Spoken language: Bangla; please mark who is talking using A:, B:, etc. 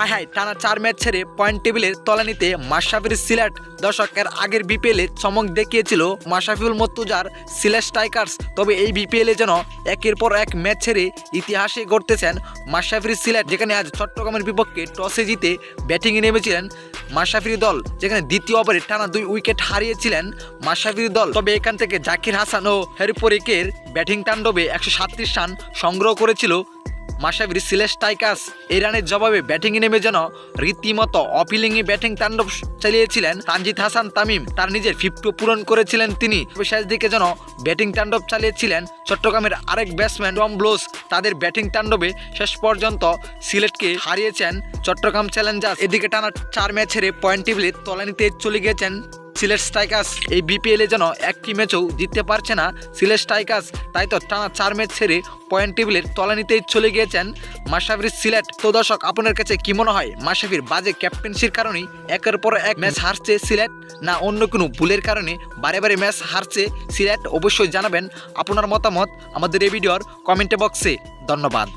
A: হাই হাই টানা চার ম্যাচ ছেড়ে পয়েন্ট টেবিলের তলানিতে মাশরাফির সিলেট দর্শকের আগের বিপিএলে চমক দেখিয়েছিল মাশরাফিউল মর্তুজার সিলেট স্ট্রাইকার্স। তবে এই বিপিএলে যেন একের পর এক ম্যাচ ছেড়ে ইতিহাসে গড়তেছেন মাশরাফির সিলেট, যেখানে আজ চট্টগ্রামের বিপক্ষে টসে জিতে ব্যাটিংয়ে নেমেছিলেন মাশরাফির দল, যেখানে দ্বিতীয় ওভারে টানা দুই উইকেট হারিয়েছিলেন মাশরাফির দল। তবে এখান থেকে জাকির হাসান ও হেরপরিকের ব্যাটিং তাণ্ডবে একশো রান সংগ্রহ করেছিল মাশরাফির সিলেট স্ট্রাইকার্স এই রানের জবাবে ব্যাটিংয়ে নেমে যেন রীতিমতো অপিলিংয়ে ব্যাটিং তাণ্ডব চালিয়েছিলেন তানজিদ হাসান তামিম। তার নিজের ফিফটি পূরণ করেছিলেন তিনি। শেষ দিকে যেন ব্যাটিং তাণ্ডব চালিয়েছিলেন চট্টগ্রামের আরেক ব্যাটসম্যান টম ব্লোস। তাদের ব্যাটিং তাণ্ডবে শেষ পর্যন্ত সিলেটকে হারিয়েছেন চট্টগ্রাম চ্যালেঞ্জার্স। এদিকে টানা চার ম্যাচ হেরে পয়েন্ট টেবিলে তলানিতে চলে গিয়েছেন সিলেট স্ট্রাইকার্স। এই বিপিএলে যেন একটি ম্যাচও জিততে পারছে না সিলেট স্ট্রাইকার্স। তাই তো টানা চার ম্যাচ ছেড়ে পয়েন্ট টেবিলের তলানিতেই চলে গিয়েছেন মাশরাফির সিলেট। তো দর্শক, আপনার কাছে কি মনে হয়, মাশরাফির বাজে ক্যাপ্টেন্সির কারণেই একের পর এক ম্যাচ হারছে সিলেট, না অন্য কোনো ভুলের কারণে বারে বারে ম্যাচ হারছে সিলেট? অবশ্যই জানাবেন আপনার মতামত আমাদের এই ভিডিওর কমেন্টে বক্সে। ধন্যবাদ।